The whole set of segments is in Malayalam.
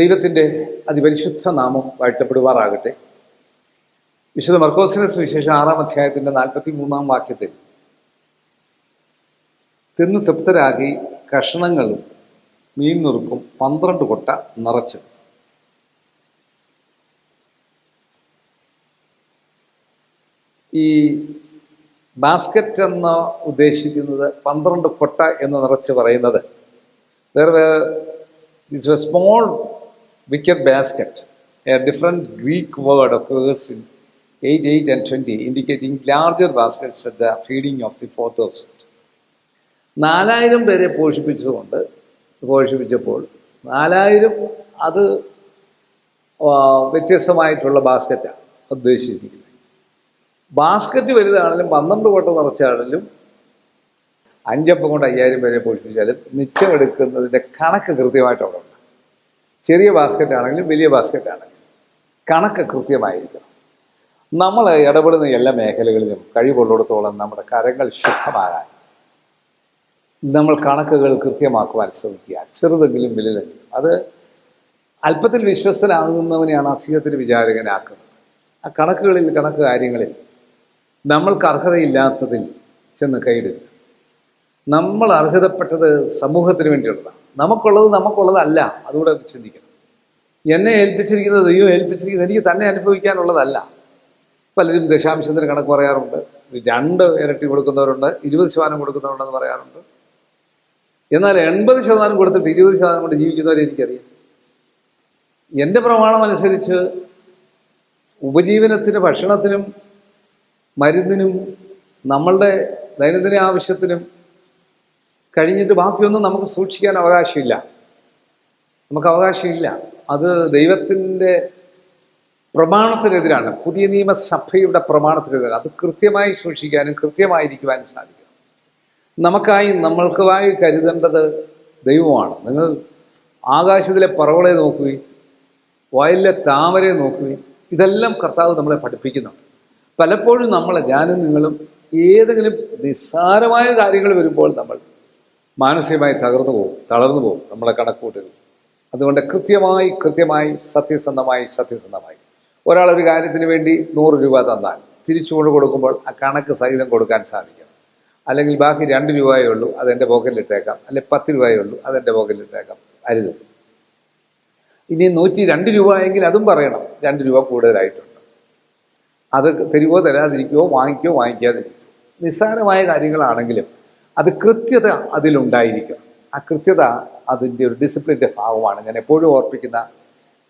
ദൈവത്തിന്റെ അതിപരിശുദ്ധ നാമം വാഴ്ത്തപ്പെടുവാറാകട്ടെ. വിശുദ്ധ മർക്കോസിന്റെ സുവിശേഷം ആറാം അധ്യായത്തിന്റെ നാൽപ്പത്തി മൂന്നാം വാക്യത്തിൽ തിന്ന് തൃപ്തരാകി കഷണങ്ങളും മീൻ നുറുക്കും പന്ത്രണ്ട് കൊട്ട നിറച്ച്. ഈ ബാസ്ക്കറ്റ് എന്ന് ഉദ്ദേശിക്കുന്നത് പന്ത്രണ്ട് കൊട്ട എന്ന് നിറച്ച് പറയുന്നത്. വേറെ it's a small wicker basket a different greek word occurs in 8 8 and 20 indicating larger baskets at the feeding of the fourth of set നാലായിരം പേരെ പോഷിപ്പിച്ചതുകൊണ്ട് പോഷിപ്പിച്ചപ്പോൾ നാലായിരം അത് വ്യത്യസ്തമായിട്ടുള്ള ബാസ്ക്കറ്റാണ് ഉദ്ദേശിച്ചിരിക്കുന്നത്. ബാസ്ക്കറ്റ് വലുതാണെങ്കിലും പന്ത്രണ്ട് കൊട്ട നിറച്ചാണെങ്കിലും അഞ്ചപ്പം കൊണ്ട് അയ്യായിരം പേരെ പോഷിപ്പിച്ചാലും മിച്ചം എടുക്കുന്നതിന്റെ കണക്ക് കൃത്യമായിട്ട് അവിടെ ഉണ്ട്. ചെറിയ ബാസ്ക്കറ്റ് ആണെങ്കിലും വലിയ ബാസ്ക്കറ്റ് ആണെങ്കിലും കണക്ക് കൃത്യമായിരിക്കണം. നമ്മൾ ഇടപെടുന്ന എല്ലാ മേഖലകളിലും കഴിവുള്ളിടത്തോളം നമ്മുടെ കരങ്ങൾ ശുദ്ധമാകാൻ നമ്മൾ കണക്കുകൾ കൃത്യമാക്കുവാൻ ശ്രമിക്കുക. ചെറുതെങ്കിലും വലുതെങ്കിലും. അത് അല്പത്തിൽ വിശ്വസ്തനാകുന്നവനെയാണ് അധികത്തിൽ വിചാരകനാക്കുന്നത്. ആ കണക്കുകളിൽ കണക്ക് കാര്യങ്ങളിൽ നമ്മൾക്ക് അർഹതയില്ലാത്തതിൽ ചെന്ന് കൈയിടുക നമ്മൾ അർഹതപ്പെട്ടത് സമൂഹത്തിന് വേണ്ടിയുള്ളതാണ്. നമുക്കുള്ളത് നമുക്കുള്ളതല്ല. അതുകൂടെ ചിന്തിക്കണം. എന്നെ ഏൽപ്പിച്ചിരിക്കുന്നത് ദൈവം ഏൽപ്പിച്ചിരിക്കുന്നത് എനിക്ക് തന്നെ അനുഭവിക്കാനുള്ളതല്ല. പലരും ദശാംശത്തിന് കണക്ക് പറയാറുണ്ട്. രണ്ട് ഇരട്ടി കൊടുക്കുന്നവരുണ്ട് ഇരുപത് ശതമാനം കൊടുക്കുന്നവരുണ്ടെന്ന് പറയാറുണ്ട്. എന്നാൽ എൺപത് ശതമാനം കൊടുത്തിട്ട് ഇരുപത് ശതമാനം കൊണ്ട് ജീവിക്കുന്നവരെ എനിക്കറിയാം. എന്റെ പ്രമാണം അനുസരിച്ച് ഉപജീവനത്തിന് ഭക്ഷണത്തിനും മരുന്നിനും നമ്മളുടെ ദൈനംദിന ആവശ്യത്തിനും കഴിഞ്ഞിട്ട് ബാക്കിയൊന്നും നമുക്ക് സൂക്ഷിക്കാൻ അവകാശമില്ല. നമുക്ക് അവകാശമില്ല. അത് ദൈവത്തിന്റെ പ്രമാണത്തിനെതിരാണ്. പുതിയ നിയമസഭയുടെ പ്രമാണത്തിനെതിരാണ്. അത് കൃത്യമായി സൂക്ഷിക്കാനും കൃത്യമായിരിക്കുവാനും സാധിക്കും നമുക്കായി നമ്മൾക്കുമായി കരുതേണ്ടത് ദൈവമാണ്. നിങ്ങൾ ആകാശത്തിലെ പറവളെ നോക്കുകയും വയലിലെ താമരയെ നോക്കുകയും ഇതെല്ലാം കർത്താവ് നമ്മളെ പഠിപ്പിക്കുന്നുണ്ട്. പലപ്പോഴും നമ്മൾ ഞാനും നിങ്ങളും ഏതെങ്കിലും നിസ്സാരമായ കാര്യങ്ങൾ വരുമ്പോൾ നമ്മൾ മാനസികമായി തകർന്നു പോകും തളർന്നു പോകും നമ്മളെ കണക്കൂട്ടൽ അതുകൊണ്ട് കൃത്യമായി കൃത്യമായി സത്യസന്ധമായി സത്യസന്ധമായി. ഒരാൾ ഒരു കാര്യത്തിന് വേണ്ടി നൂറ് രൂപ തന്നാൽ തിരിച്ചു കൊണ്ട് കൊടുക്കുമ്പോൾ ആ കണക്ക് സഹിതം കൊടുക്കാൻ സാധിക്കും. അല്ലെങ്കിൽ ബാക്കി രണ്ട് രൂപയേ ഉള്ളൂ അതെന്റെ പോക്കറ്റിലിട്ടേക്കാം അല്ലെങ്കിൽ പത്ത് രൂപയേ ഉള്ളൂ അതെന്റെ പോക്കറ്റിലിട്ടേക്കാം അരുത്. ഇനി നൂറ്റി രണ്ട് രൂപ എങ്കിൽ അതും പറയണം രണ്ട് രൂപ കൂടുതലായിട്ടുണ്ട്. അത് തരുവോ തരാതിരിക്കുവോ വാങ്ങിക്കോ വാങ്ങിക്കാതിരിക്കുവോ. നിസ്സാരമായ കാര്യങ്ങളാണെങ്കിലും അത് കൃത്യത അതിലുണ്ടായിരിക്കും ആ കൃത്യത അതിന്റെ ഒരു ഡിസിപ്ലിന്റെ ഭാഗമാണ്. ഞാൻ എപ്പോഴും ഓർപ്പിക്കുന്ന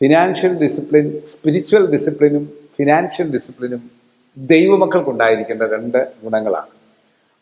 ഫിനാൻഷ്യൽ ഡിസിപ്ലിൻ സ്പിരിച്വൽ ഡിസിപ്ലിനും ഫിനാൻഷ്യൽ ഡിസിപ്ലിനും ദൈവമക്കൾക്കുണ്ടായിരിക്കേണ്ട രണ്ട് ഗുണങ്ങളാണ്.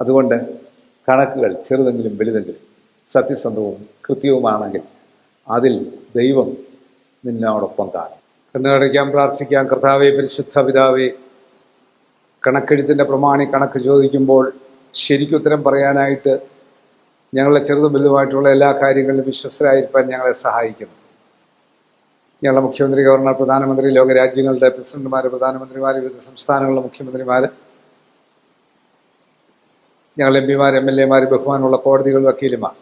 അതുകൊണ്ട് കണക്കുകൾ ചെറുതെങ്കിലും വലുതെങ്കിലും സത്യസന്ധവും കൃത്യവുമാണെങ്കിൽ അതിൽ ദൈവം നിന്നോടൊപ്പം കാണും. കണ്ണടയ്ക്കാൻ പ്രാർത്ഥിക്കാം. കർത്താവെ പരിശുദ്ധ പിതാവേ കണക്കെഴുത്തിന്റെ പ്രമാണി കണക്ക് ചോദിക്കുമ്പോൾ ശരിക്കുത്തരം പറയാനായിട്ട് ഞങ്ങളെ ചെറുതും വലുതുമായിട്ടുള്ള എല്ലാ കാര്യങ്ങളിലും വിശ്വസ്തരായിരിക്കാൻ ഞങ്ങളെ സഹായിക്കുന്നു. ഞങ്ങളുടെ മുഖ്യമന്ത്രി ഗവർണർ പ്രധാനമന്ത്രി ലോകരാജ്യങ്ങളുടെ പ്രസിഡന്റുമാർ പ്രധാനമന്ത്രിമാർ വിവിധ സംസ്ഥാനങ്ങളിലെ മുഖ്യമന്ത്രിമാർ ഞങ്ങൾ എം പിമാർ എം എൽ എമാർ ബഹുമാനമുള്ള കോടതികൾ വക്കീലുമാർ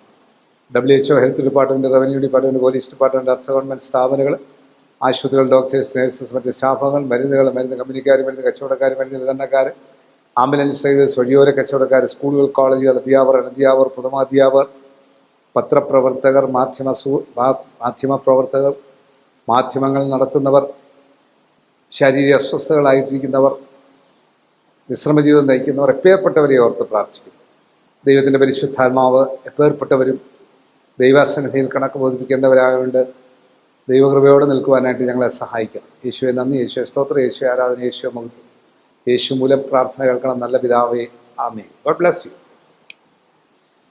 W HO health department revenue department police department അർത്ഥ ഗവൺമെന്റ് സ്ഥാപനങ്ങൾ ആശുപത്രികൾ ഡോക്ടേഴ്സ് നഴ്സസ് മറ്റ് സ്റ്റാഫുകൾ മരുന്നുകൾ മരുന്ന് കമ്പനിക്കാർ മരുന്ന് കച്ചവടക്കാർ മരുന്ന് വിതരണക്കാർ ആംബുലൻസ് ഡ്രൈവേഴ്സ് വഴിയോര കച്ചവടക്കാർ സ്കൂളുകൾ കോളേജുകൾ അധ്യാപകർ അനധ്യാപകർ പ്രഥമാധ്യാപകർ പത്രപ്രവർത്തകർ മാധ്യമ സൂ മാധ്യമ പ്രവർത്തകർ മാധ്യമങ്ങൾ നടത്തുന്നവർ ശാരീരിക അസ്വസ്ഥകളായിട്ടിരിക്കുന്നവർ വിശ്രമജീവിതം നയിക്കുന്നവർ എപ്പേർപ്പെട്ടവരെ ഓർത്ത് പ്രാർത്ഥിക്കുന്നു ദൈവത്തിന്റെ പരിശുദ്ധാത്മാവ് എപ്പേർപ്പെട്ടവരും ദൈവാസന്നിധിയിൽ കണക്ക് ബോധിപ്പിക്കേണ്ടവരായതുകൊണ്ട് ദൈവകൃപയോടെ നിൽക്കുവാനായിട്ട് ഞങ്ങളെ സഹായിക്കണം. യേശുവെ നന്ദി യേശുവെ സ്തോത്രം യേശു ആരാധന യേശു മുഖം യേശു മൂലം പ്രാർത്ഥന കേൾക്കണം. നല്ല പിതാവേ ആമേ ഗോഡ് ബ്ലസ് യു